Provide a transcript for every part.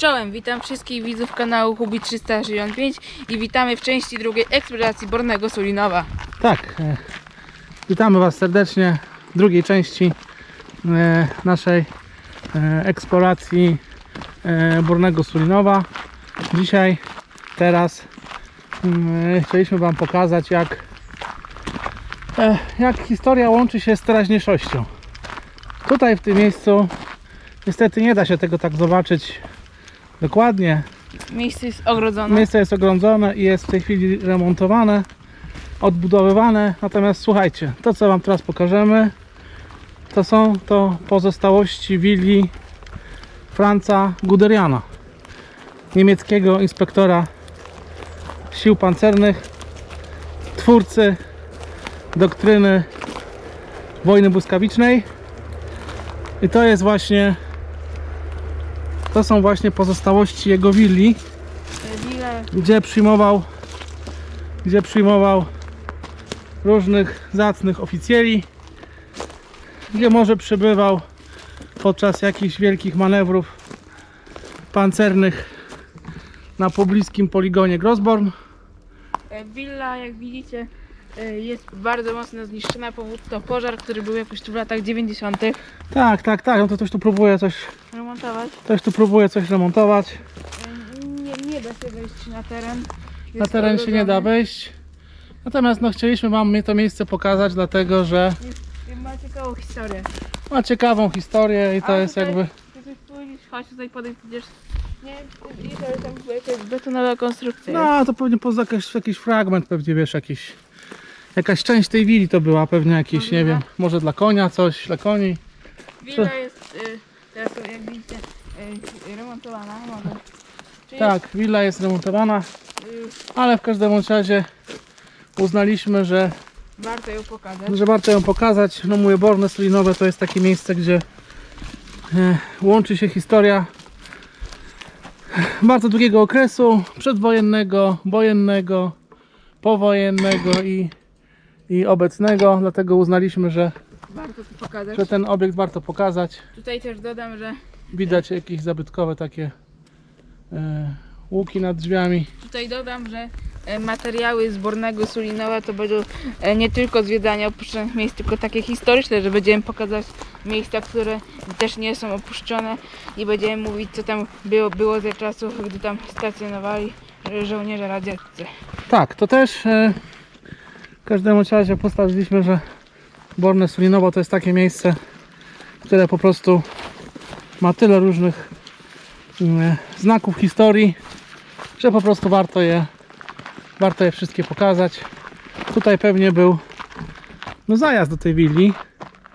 Czołem, witam wszystkich widzów kanału Hubi 365 i witamy w części drugiej eksploracji Bornego Sulinowa. Tak, e, witamy Was serdecznie w drugiej części e, naszej e, eksploracji Bornego Sulinowa. Dzisiaj, teraz mm, chcieliśmy Wam pokazać jak, jak historia łączy się z teraźniejszością. Tutaj w tym miejscu niestety nie da się tego tak zobaczyć dokładnie, Miejsce jest ogrodzone. Miejsce jest ogrodzone i jest w tej chwili remontowane, odbudowywane. Natomiast słuchajcie, to co Wam teraz pokażemy, to są to pozostałości willi Franza Guderiana, niemieckiego inspektora sił pancernych, twórcy doktryny wojny błyskawicznej. I to jest właśnie, to są właśnie pozostałości jego willi Wile, gdzie przyjmował gdzie przyjmował różnych zacnych oficjeli gdzie może przebywał podczas jakichś wielkich manewrów pancernych na pobliskim poligonie Grosborn e, willa, jak widzicie, jest bardzo mocno zniszczona. Powód to pożar, który był jakoś tu w latach 90. tak, tak, tak, no to ktoś tu próbuje coś remontować. ktoś tu próbuje coś remontować E, Nie, nie da się wejść na teren. na Jest teren się nie da wejść natomiast no chcieliśmy wam to miejsce pokazać dlatego, że Ma ciekawą historię. ma ciekawą historię i to A jest tutaj- jakby coś powiedzieć, chodź tutaj przecież nie wiem, ale tam była jakaś betonowa konstrukcja. No, to pewnie poza jakiś, jakiś fragment, pewnie wiesz, jakiś, jakaś część tej willi to była, pewnie jakiś, nie wiem, może dla konia coś, dla koni. Willa jest y, teraz to jak widzicie y, remontowana. Może. Tak, willa jest remontowana, Jest, y, ale w każdym bądź razie uznaliśmy, że, warto ją pokazać. że warto ją pokazać. No mówię, Borne Slinowe to jest takie miejsce, gdzie e, łączy się historia bardzo długiego okresu, przedwojennego, wojennego, powojennego i, i obecnego, dlatego uznaliśmy, że Warto to pokazać. że ten obiekt warto pokazać. Tutaj też dodam, że Widać jakieś zabytkowe takie e, łuki nad drzwiami. tutaj dodam, że e, materiały z Bornego Sulinowa to będą e, nie tylko zwiedzania opuszczonych miejsc, tylko takie historyczne, że będziemy pokazać miejsca, które też nie są opuszczone i będziemy mówić, co tam było, było za czasów, gdy tam stacjonowali e, żołnierze radzieccy. Tak, to też e, w każdym razie postawiliśmy, że Borne Sulinowo to jest takie miejsce, które po prostu ma tyle różnych mm, znaków historii, że po prostu warto je, warto je wszystkie pokazać. Tutaj pewnie był no, zajazd do tej willi,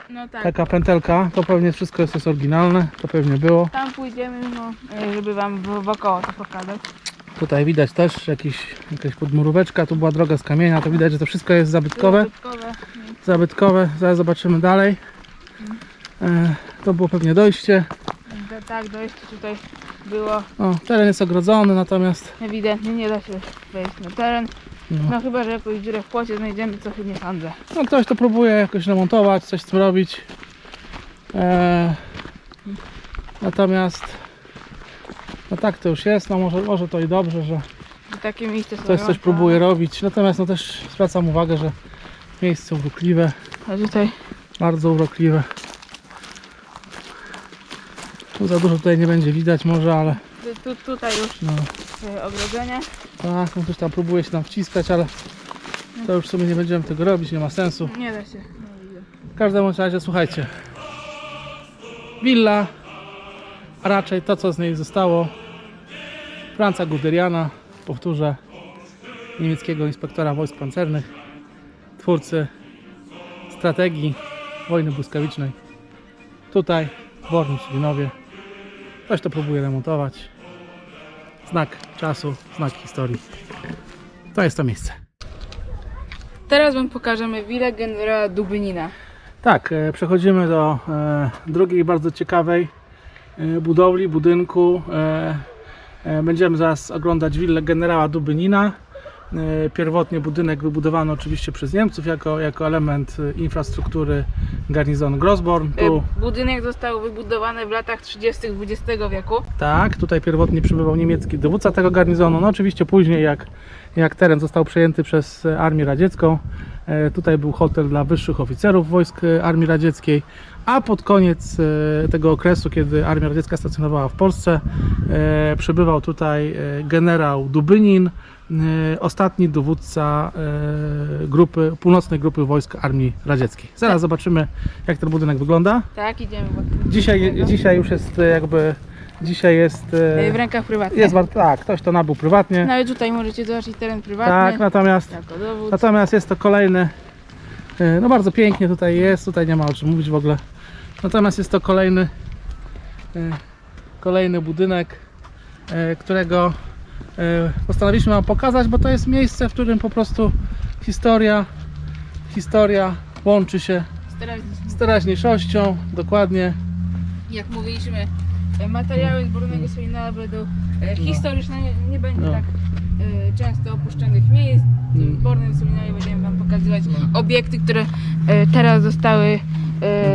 No tak. taka pętelka, to pewnie wszystko jest, jest oryginalne, to pewnie było. Tam pójdziemy, no, żeby wam wo- wokoło to pokazać. Tutaj widać też jakiś, jakaś podmuróweczka, tu była droga z kamienia, to widać, że to wszystko jest zabytkowe. Dodatkowe. Zabytkowe, zaraz zobaczymy dalej. E, to było pewnie dojście. Do, tak, dojście tutaj było O, teren jest ogrodzony, natomiast ewidentnie, nie da się wejść na teren. no, No chyba, że jakąś dziurę w płocie znajdziemy, co nie sądzę. no, ktoś to próbuje jakoś remontować, coś z tym robić. E, natomiast no tak to już jest, no może, może to i dobrze, że I takie miejsce ktoś coś próbuje robić. Natomiast no też zwracam uwagę, że miejsce urokliwe, A tutaj bardzo urokliwe. Tu za dużo tutaj nie będzie widać może, ale tu, tu, tutaj już no, e, ogrodzenie. tak, no ktoś tam próbuje się tam wciskać, ale to już w sumie nie będziemy tego robić, nie ma sensu. Nie da się. Nie widzę. W każdym bądź razie słuchajcie. Willa, a raczej to co z niej zostało. Franca Guderiana, powtórzę, niemieckiego inspektora wojsk pancernych, twórcy strategii wojny błyskawicznej. Tutaj, w Bornym Sulinowie. Ktoś to próbuje remontować. Znak czasu, znak historii. To jest to miejsce. Teraz wam pokażemy willę generała Dubynina. Tak, e, przechodzimy do e, drugiej bardzo ciekawej budowli, budynku. E, e, będziemy zaraz oglądać willę generała Dubynina. E, Pierwotnie budynek wybudowano oczywiście przez Niemców jako, jako element e, infrastruktury garnizonu Grosborn. Tu, E, Budynek został wybudowany w latach 30. XX wieku. tak, tutaj pierwotnie przybywał niemiecki dowódca tego garnizonu. No oczywiście później jak, jak teren został przejęty przez e, Armię Radziecką, e, tutaj był hotel dla wyższych oficerów wojsk e, Armii Radzieckiej, a pod koniec e, tego okresu, kiedy Armia Radziecka stacjonowała w Polsce, e, przybywał tutaj e, generał Dubynin, e, ostatni dowódca e, grupy, północnej grupy wojsk Armii Radzieckiej. Zaraz zobaczymy, jak ten budynek wygląda. Tak, idziemy. Dzisiaj, dzisiaj już jest e, jakby, dzisiaj jest, e, E, W rękach prywatnych. jest war- tak, ktoś to nabył prywatnie, Nawet tutaj możecie zobaczyć teren prywatny. tak, natomiast, Jako dowód. natomiast jest to kolejny, e, no bardzo pięknie tutaj jest, tutaj nie ma o czym mówić w ogóle, natomiast jest to kolejny, e, kolejny budynek, e, którego e, postanowiliśmy Wam pokazać, bo to jest miejsce, w którym po prostu historia, historia łączy się Teraz, z teraźniejszością, dokładnie, jak mówiliśmy, materiały z Bornego Solina będą e, historyczne, nie, nie będzie No. tak e, często opuszczonych miejsc. W Bornym Solinie będziemy Wam pokazywać obiekty, które e, teraz zostały e,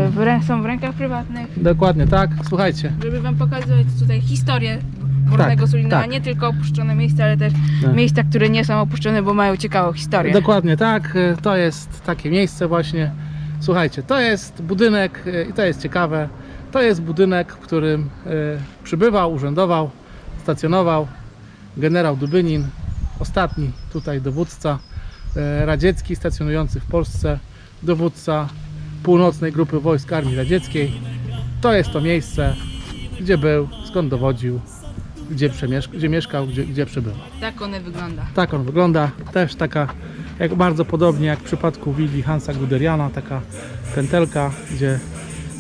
w, rę- są w rękach prywatnych, dokładnie, tak, słuchajcie, żeby Wam pokazywać tutaj historię Bornego Tak, Solina, tak. nie tylko opuszczone miejsca, ale też Tak. miejsca, które nie są opuszczone, bo mają ciekawą historię. Dokładnie tak, e, to jest takie miejsce właśnie. Słuchajcie, to jest budynek e, i to jest ciekawe. To jest budynek, w którym e, przybywał, urzędował, stacjonował generał Dubynin, ostatni tutaj dowódca e, radziecki stacjonujący w Polsce, dowódca północnej grupy wojsk Armii Radzieckiej. To jest to miejsce, gdzie był, skąd dowodził, gdzie, gdzie mieszkał, gdzie, gdzie przebywał. Tak one wygląda. Tak on wygląda. Też taka, jak bardzo podobnie jak w przypadku willi Hansa Guderiana, taka pętelka, gdzie,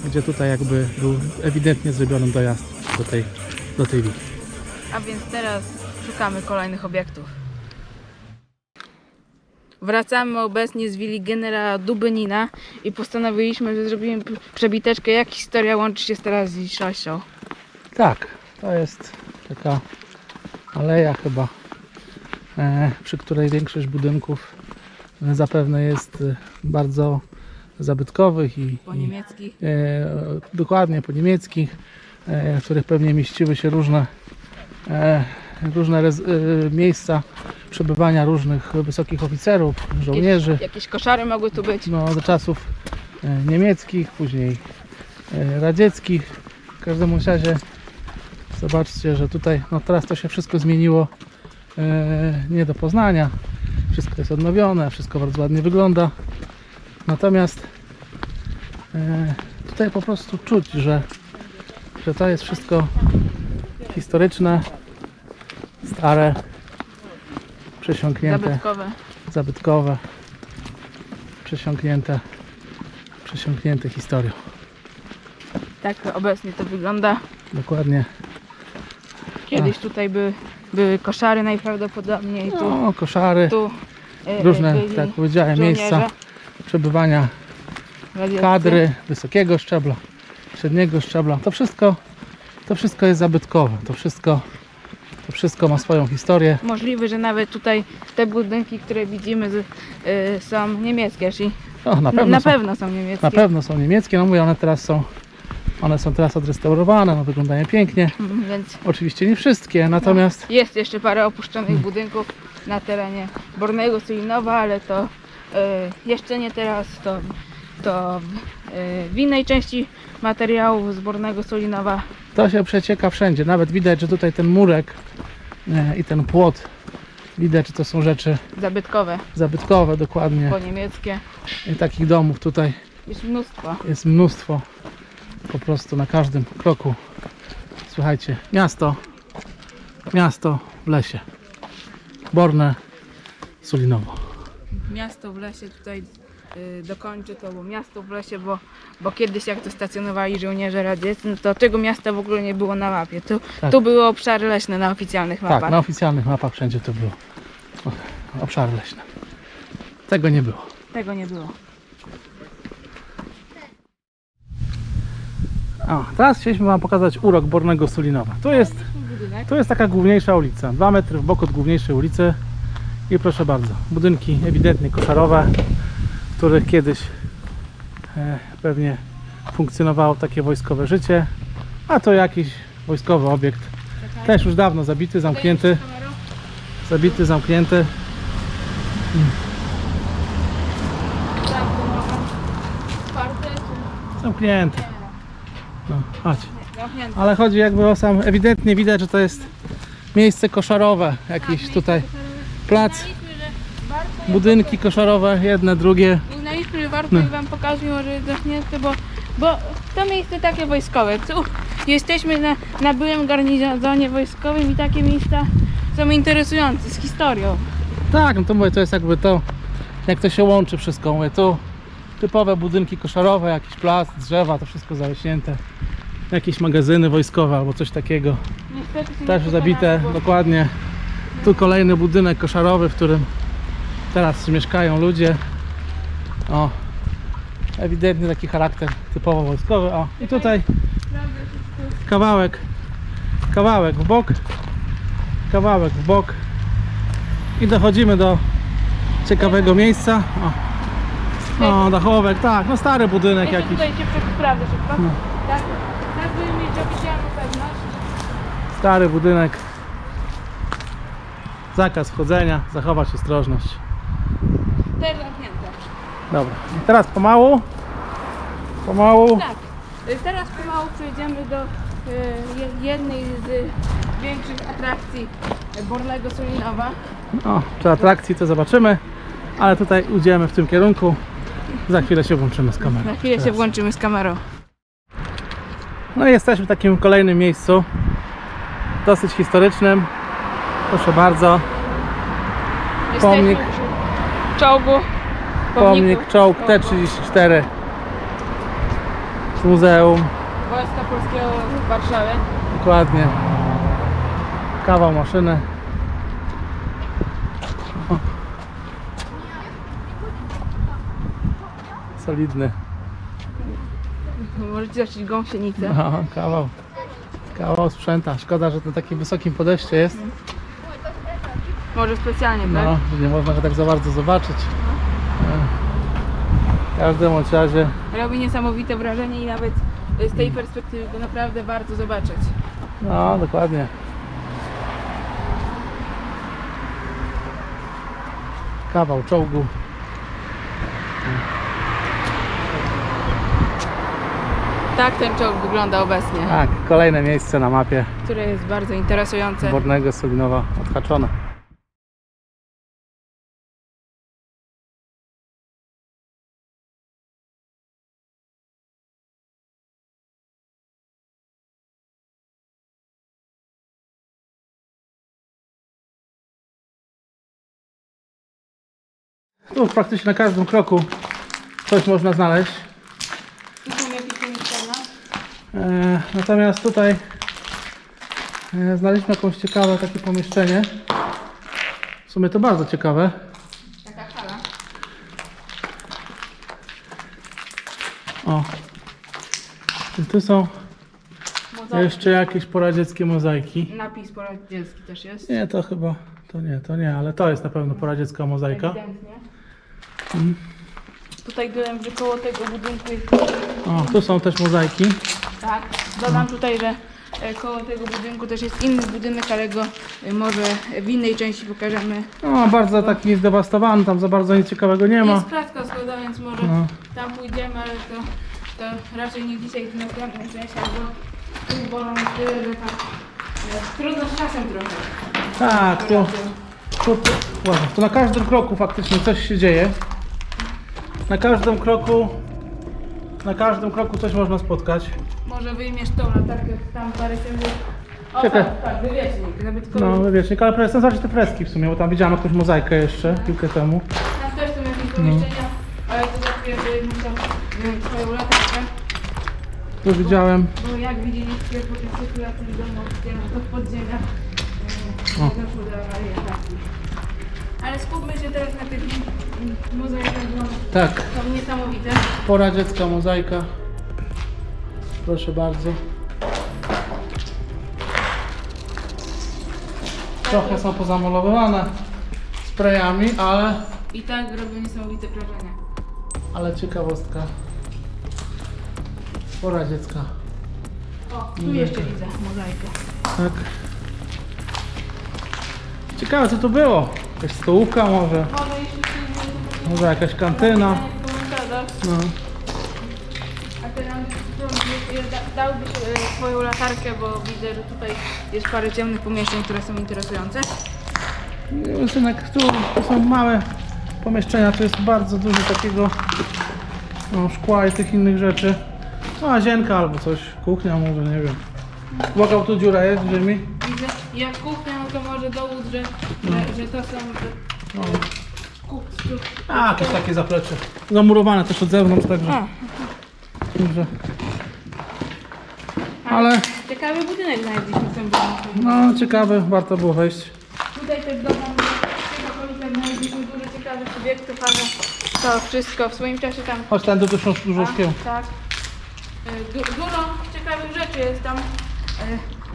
gdzie tutaj jakby był ewidentnie zrobiony dojazd do tej, do tej willi. A więc teraz szukamy kolejnych obiektów. Wracamy obecnie z willi generała Dubynina i postanowiliśmy, że zrobimy przebiteczkę, jak historia łączy się z teraźniejszością. Tak, to jest taka aleja chyba, e, przy której większość budynków e, zapewne jest e, bardzo zabytkowych i, Po i e, dokładnie po niemieckich, e, w których pewnie mieściły się różne, e, różne rez, e, miejsca przebywania różnych wysokich oficerów, żołnierzy. Jakieś koszary mogły tu być. No, do czasów e, niemieckich, później e, radzieckich. W każdym razie zobaczcie, że tutaj, no teraz to się wszystko zmieniło e, nie do poznania. Wszystko jest odnowione, wszystko bardzo ładnie wygląda. Natomiast e, tutaj po prostu czuć, że, że to jest wszystko historyczne, stare, przesiąknięte Zabytkowe. zabytkowe, przesiąknięte, przesiąknięte historią. Tak obecnie to wygląda. Dokładnie. Kiedyś tutaj były, były koszary najprawdopodobniej. Tu, No, koszary, tu e, różne, byli tak powiedziałem, żołnierze miejsca przebywania kadry wysokiego szczebla, średniego szczebla. To wszystko, to wszystko jest zabytkowe. To wszystko, to wszystko ma swoją historię. Możliwe, że nawet tutaj te budynki, które widzimy, z, e, są niemieckie, czyli No, na pewno, na są, pewno są niemieckie. na pewno są niemieckie. No mówię, one teraz są, one są teraz odrestaurowane, no, wyglądają pięknie. Mhm, Więc Oczywiście nie wszystkie, natomiast jest jeszcze parę opuszczonych budynków na terenie Bornego Sulinowa, ale to jeszcze nie teraz, to, to e, w innej części materiałów z Bornego Sulinowa. To się przecieka wszędzie. Nawet widać, że tutaj ten murek e, i ten płot, widać, że to są rzeczy Zabytkowe, zabytkowe dokładnie. po niemieckie. I takich domów tutaj Jest mnóstwo. jest mnóstwo. Po prostu na każdym kroku. Słuchajcie, miasto, miasto w lesie. Borne, Sulinowo. Miasto w lesie tutaj y, dokończę to, bo miasto w lesie, bo, bo kiedyś jak to stacjonowali żołnierze radzieccy, no to tego miasta w ogóle nie było na mapie. Tu, Tak. tu były obszary leśne na oficjalnych mapach. Tak, na oficjalnych mapach wszędzie to było. O, Obszary leśne. Tego nie było. Tego nie było. O, teraz chcieliśmy Wam pokazać urok Bornego Sulinowa. Tu jest Budynek. To jest taka główniejsza ulica. 2 metry w bok od główniejszej ulicy I proszę bardzo, budynki ewidentnie koszarowe, w których kiedyś e, pewnie funkcjonowało takie wojskowe życie, a to jakiś wojskowy obiekt, też już dawno zabity, zamknięty, zabity, zamknięty. Tak, Zamknięty. No, chodź. Ale chodzi jakby o sam, ewidentnie widać, że to jest miejsce koszarowe, jakiś tutaj plac, budynki koszarowe, jedne, drugie. Uznaliśmy, że warto No. wam pokazać, mimo że jest zamknięte, bo, bo to miejsce takie wojskowe. Tu jesteśmy na, na byłym garnizonie wojskowym i takie miejsca są interesujące z historią. Tak, no to mówię, to jest jakby to, jak to się łączy wszystko. Mówię, tu typowe budynki koszarowe, jakiś plac, drzewa, to wszystko zarośnięte. Jakieś magazyny wojskowe albo coś takiego. Niestety się Też zabite, dokładnie. Tu kolejny budynek koszarowy, w którym teraz mieszkają ludzie. O, ewidentnie taki charakter typowo wojskowy. O, i tutaj kawałek, kawałek w bok, kawałek w bok i dochodzimy do ciekawego miejsca. O, o dachówek, tak, no stary budynek jakiś. tutaj się sprawdzę szybko. No. Tak, tak by mieć oficjalną pewność. Stary budynek. Zakaz wchodzenia, zachować ostrożność. Też zamknięte. Dobra, i teraz pomału. Pomału. Tak. Y, Teraz pomału przejdziemy do y, je- jednej z większych atrakcji Borlego Sulinowa. O, czy atrakcji to zobaczymy, ale tutaj idziemy w tym kierunku. Za chwilę się włączymy z kamerą. Na chwilę się Teraz. włączymy z kamerą. No i jesteśmy w takim kolejnym miejscu. Dosyć historycznym. Proszę bardzo. Pomnik. Jesteśmy przy Czołgu. Pomnik czołg T34 z muzeum. Wojska Polskiego w Warszawie. Dokładnie. Kawał maszyny. O. Solidny. Możecie zobaczyć gąsienicę. No, kawał. Kawał sprzęta. Szkoda, że to takim wysokim podejście jest. Może specjalnie, tak? No, że nie można go tak za bardzo zobaczyć. W każdym bądź razie Robi niesamowite wrażenie i nawet z tej perspektywy go naprawdę warto zobaczyć. No, dokładnie. Kawał czołgu. Tak ten czołg wygląda obecnie, Tak, kolejne miejsce na mapie które jest bardzo interesujące. Bornego Solinowa odhaczone. Tu praktycznie na każdym kroku coś można znaleźć. Tu są jakieś. E, natomiast tutaj e, znaleźliśmy jakąś ciekawe takie pomieszczenie. W sumie to bardzo ciekawe. Taka hala. O. I tu są Mozaik. jeszcze jakieś poradzieckie mozaiki. Napis poradziecki też jest. Nie, to chyba, to nie, to nie, ale to jest na pewno poradziecka mozaika. Ewidentnie. Tutaj byłem, że koło tego budynku jest... O, tu są też mozaiki. Tak. Dodam tutaj, że e, koło tego budynku też jest inny budynek, ale go e, może w innej części pokażemy. No, bardzo taki zdewastowany, tam za bardzo nic ciekawego nie ma. Jest klatka schodowa, więc może No. tam pójdziemy, ale to, to raczej nie dzisiaj w następnym części, albo tu bolą tyle, że tak e, trudno z czasem trochę. Tak, tu, tu, tu, ładnie. tu na każdym kroku faktycznie coś się dzieje. Na każdym kroku, na każdym kroku coś można spotkać. Może wyjmiesz tą latarkę, tam parę sekund. O Czekaj. tak, tak, wywiecznik, zabytkowy. No, wiecznik, ale chcę zobaczyć te freski w sumie, bo tam widziałem jakąś mozaikę jeszcze chwilkę temu. Tam też są No. jakieś pomieszczenia, ale to chwilę sobie muszę wziąć swoją latarkę. Tu widziałem, Bo jak widzieliście po tych sytuacji domu od podziemia, O. e, doszło do awarii ataki. Ale skupmy się teraz na tych mozaikach, bo tak, są niesamowite. poradziecka mozaika. Proszę bardzo. Trochę są pozamalowywane. sprayami, ale, I tak robią niesamowite wrażenie. ale ciekawostka. Pora dziecka. O, tu jeszcze widzę mozaikę. Tak. Ciekawe co to było. Jakaś stołówka może, Może jeśli ktoś może jakaś kantyna. No. a teraz da- dałbyś e, swoją latarkę, bo widzę, że tutaj jest parę ciemnych pomieszczeń, które są interesujące. Synek, tu to są małe pomieszczenia, tu jest bardzo dużo takiego no, szkła i tych innych rzeczy. No, łazienka albo coś, kuchnia może, nie wiem. Uwaga, tu dziura jest w ziemi. Widzę, jak kuchnia, no to może dowód, że, że, że to są No. kup, A, jakieś takie zaplecze. Zamurowane też od zewnątrz, także. A, także. Ale, ciekawy budynek znaleźliśmy w tym domu. no ciekawe, warto było wejść. Tutaj też dodam, że w tych okolicach znaleźliśmy dużo ciekawych obiektów, ale to wszystko w swoim czasie tam Chodź tam, są dużo szkieł. Tak. E, Du dużo ciekawych rzeczy jest tam.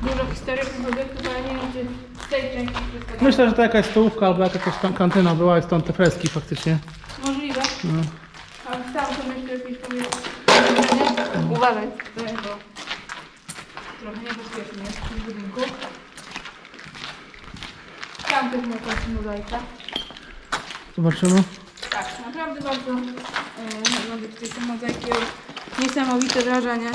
Dużo historycznych obiektów, ale nie wiem czy w tej części wszystko. Myślę, że to jakaś stołówka albo jakaś tam kantyna była i stąd te freski faktycznie. Możliwe. No. Ale tam to myślę jakieś pomieszczenie. Uważaj, tutaj, bo trochę niebezpiecznie jest w tym budynku. Tam też ma jakaś mozaika. Zobaczymy. Tak, naprawdę bardzo e, robię tutaj te mozaiki. Niesamowite wrażenie.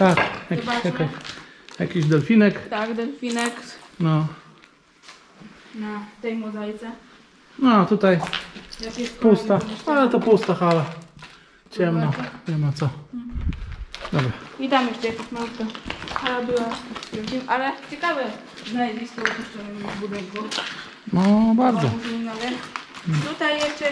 Tak, jakiś, Zobaczmy. jakaś, jakiś delfinek. Tak, delfinek No. na tej mozaice. No, tutaj Jakieś pusta. kolejne. Ale to pusta hala. Ciemno. Nie ma co. Dobra. I tam jeszcze jakaś małka hala była. Ale ciekawe znaleźliście opuszczonym w budynku. No, bardzo. Muzynowie. Tutaj jeszcze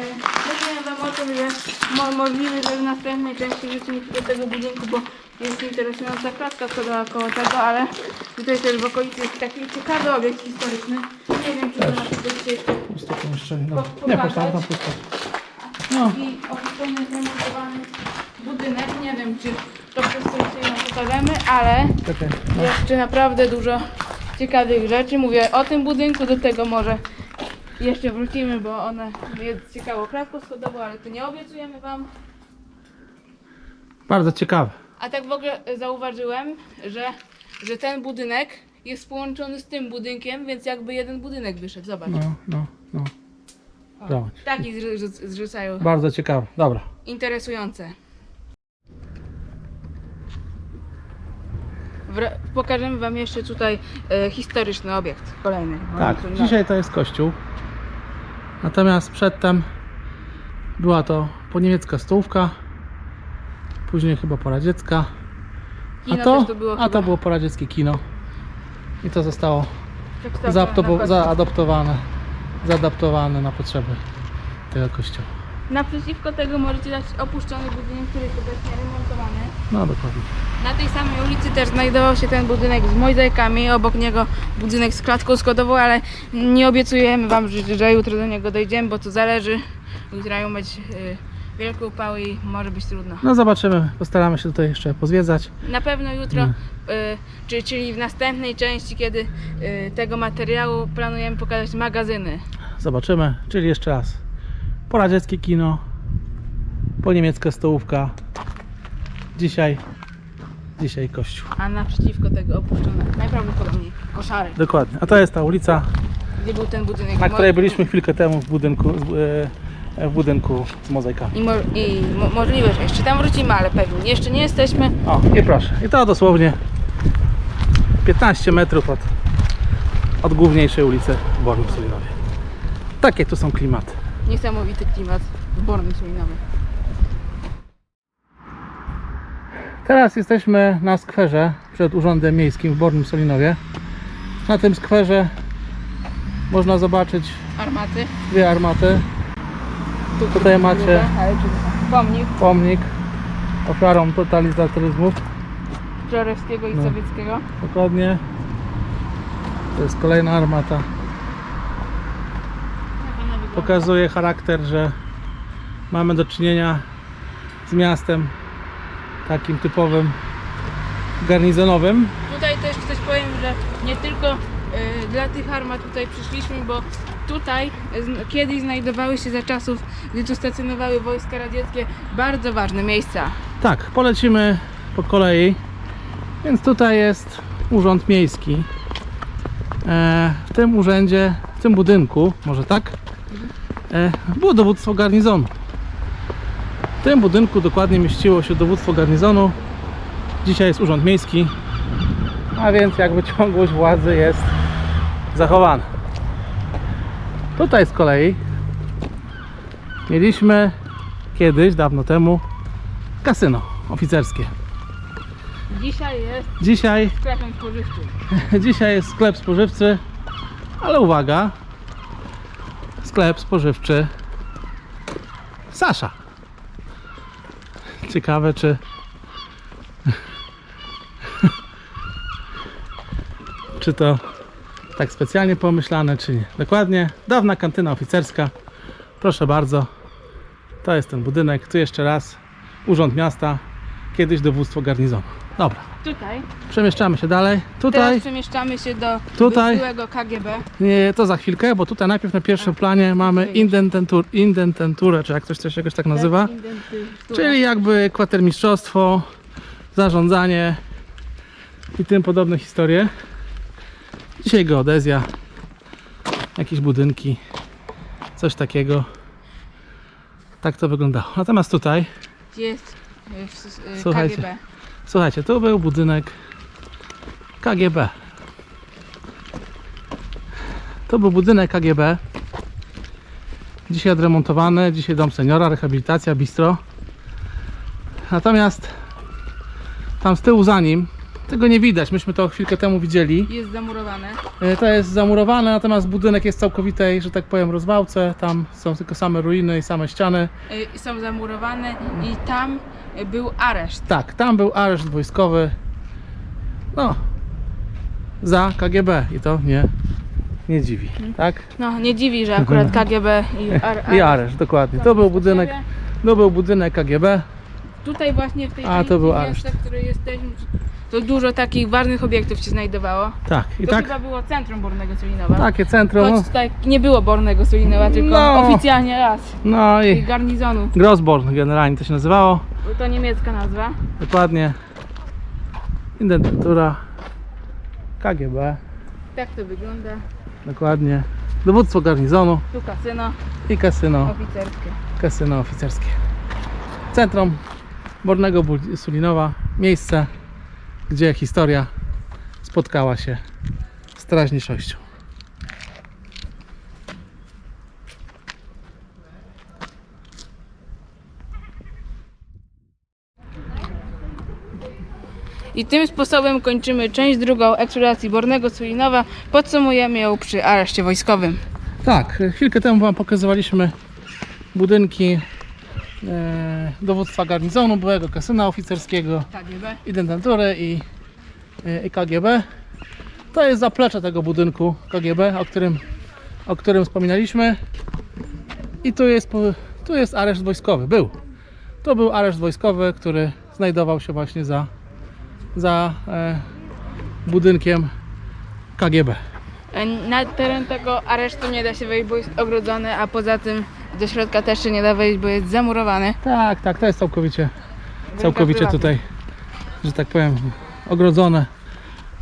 mówiłem wam o tym, że mo, możliwe, że w następnej części wrócimy do tego budynku, bo jest interesująca klatka schodowa koło tego, ale tutaj też w okolicy jest taki ciekawy obiekt historyczny. Nie wiem, czy to na przykład dzisiaj Puste pomieszczenie. Dobra. Po- Nie, proszę, tam pokazać? pusto. No, i opuszczony, zremontowany budynek. Nie wiem, czy to wszystko wam pokażemy, ale czekaj. No. jeszcze naprawdę dużo ciekawych rzeczy. Mówię o tym budynku, do tego może jeszcze wrócimy, bo one jest ciekawą klatką schodową, ale to nie obiecujemy wam. Bardzo ciekawe. A tak w ogóle zauważyłem, że, że ten budynek jest połączony z tym budynkiem, więc jakby jeden budynek wyszedł. Zobacz. No, no, no. O, zobacz. Taki zrzu- zrzu- zrzucają. Bardzo ciekawe. Dobra. Interesujące. Pokażemy wam jeszcze tutaj e, historyczny obiekt. Kolejny. Tak, dzisiaj to jest kościół. Natomiast przedtem była to poniemiecka stołówka. Później chyba poradziecka. A Kino to, tu było a to było poradzieckie kino. I to zostało zaadoptowane, zaadaptowane na potrzeby tego kościoła. Naprzeciwko tego możecie dać opuszczony budynek, który jest obecnie remontowany. No dokładnie. Na tej samej ulicy też znajdował się ten budynek z mozaikami, obok niego budynek z klatką schodową, ale nie obiecujemy wam, że, że jutro do niego dojdziemy, bo to zależy. Jutro mają być y, wielkie upały i może być trudno. No zobaczymy, postaramy się tutaj jeszcze pozwiedzać. Na pewno jutro, Mm. y, czy, czyli w następnej części, kiedy y, tego materiału planujemy pokazać magazyny. Zobaczymy, czyli jeszcze raz. Poradzieckie kino, poniemiecka stołówka. Dzisiaj, dzisiaj kościół. A naprzeciwko tego opuszczone, najprawdopodobniej koszary, Dokładnie. A to jest ta ulica, gdzie był ten budynek. na której byliśmy chwilkę temu w budynku, z- e, w budynku z mozaikami. I, mo, i mo, możliwe, że jeszcze tam wrócimy, ale pewnie jeszcze nie jesteśmy. O, i proszę. I to dosłownie 15 metrów od, od główniejszej ulicy w Bornym Sulinowie. Takie tu są klimaty. Niesamowity klimat w Bornym Sulinowie. Teraz jesteśmy na skwerze przed Urzędem Miejskim w Bornym Solinowie. Na tym skwerze można zobaczyć Armaty. dwie armaty. Tu, Tutaj macie Pomnik pomnik ofiarom totalitaryzmów. I No. Sowieckiego. Dokładnie. To jest kolejna armata. Pokazuje charakter, że mamy do czynienia z miastem takim typowym garnizonowym. Tu nie tylko e, dla tych armat tutaj przyszliśmy, bo tutaj zn- kiedyś znajdowały się za czasów, gdy tu stacjonowały wojska radzieckie, bardzo ważne miejsca. Tak, polecimy po kolei. Więc tutaj jest urząd miejski. E, w tym urzędzie, w tym budynku, może tak, było dowództwo garnizonu. W tym budynku dokładnie mieściło się dowództwo garnizonu. Dzisiaj jest urząd miejski, a więc jakby ciągłość władzy jest zachowana. Tutaj z kolei mieliśmy kiedyś, dawno temu, kasyno oficerskie. Dzisiaj jest Dzisiaj, sklepem spożywczym. dzisiaj jest sklep spożywczy, ale uwaga, sklep spożywczy Sasza. Ciekawe czy czy to tak specjalnie pomyślane, czy nie. Dokładnie, dawna kantyna oficerska. Proszę bardzo. To jest ten budynek. Tu jeszcze raz Urząd Miasta, kiedyś dowództwo garnizonu. Dobra, Tutaj. przemieszczamy się dalej. Tutaj Teraz przemieszczamy się do Tutaj. byłego KGB. Nie, to za chwilkę, bo tutaj najpierw na pierwszym planie mamy indententur, indententurę, czy jak ktoś coś jakoś tak nazywa. Czyli jakby kwatermistrzostwo, zarządzanie i tym podobne historie. Dzisiaj geodezja, jakieś budynki, coś takiego. Tak to wyglądało. Natomiast tutaj, jest y, w, y, Słuchajcie. KGB. Słuchajcie, tu był budynek KGB. To był budynek KGB. Dzisiaj odremontowany, dzisiaj dom seniora, rehabilitacja, bistro. Natomiast tam z tyłu za nim, tego nie widać, myśmy to chwilkę temu widzieli. Jest zamurowane. E, To jest zamurowane, natomiast budynek jest całkowitej, że tak powiem, rozwałce. Tam są tylko same ruiny i same ściany. Y, Są zamurowane i tam był areszt. Tak, tam był areszt wojskowy. No, za KGB i to nie, nie dziwi, tak? No, nie dziwi, że akurat KGB i, ar, I areszt, dokładnie. To był budynek, to był budynek KGB. Tutaj właśnie w tej A, to był areszt. w której jesteśmy, to dużo takich ważnych obiektów się znajdowało. Tak, i to tak, chyba było centrum Bornego Sulinowa. takie centrum. Choć tutaj nie było Bornego Sulinowa, tylko No. oficjalnie raz. No I i garnizonu. Grosborn generalnie to się nazywało. To niemiecka nazwa. Dokładnie. Identytura KGB. Tak to wygląda. Dokładnie. Dowództwo garnizonu Tu kasyno i kasyno, oficerskie. kasyno oficerskie. Centrum Bornego Sulinowa. Miejsce, gdzie historia spotkała się z teraźniejszością. I tym sposobem kończymy część drugą eksploracji Bornego Sulinowa. Podsumujemy ją przy areszcie wojskowym. Tak, chwilkę temu Wam pokazywaliśmy budynki e, dowództwa garnizonu, byłego kasyna oficerskiego, KGB. identytury i, i KGB. To jest zaplecze tego budynku KGB, o którym, o którym wspominaliśmy. I tu jest, tu jest areszt wojskowy. Był. To był areszt wojskowy, który znajdował się właśnie za, za e, budynkiem KGB. E, Na teren tego aresztu nie da się wejść, bo jest ogrodzony, a poza tym do środka też się nie da wejść, bo jest zamurowany. Tak, tak, to jest całkowicie, całkowicie tutaj, że tak powiem, ogrodzone,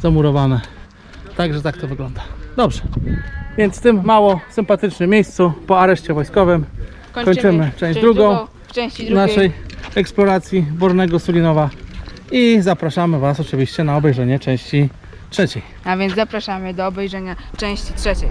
zamurowane. Także tak to wygląda. Dobrze, więc w tym mało sympatycznym miejscu po areszcie wojskowym Kończymy część drugą W części drugiej. naszej eksploracji Bornego Sulinowa i zapraszamy Was oczywiście na obejrzenie części trzeciej. A więc zapraszamy do obejrzenia części trzeciej.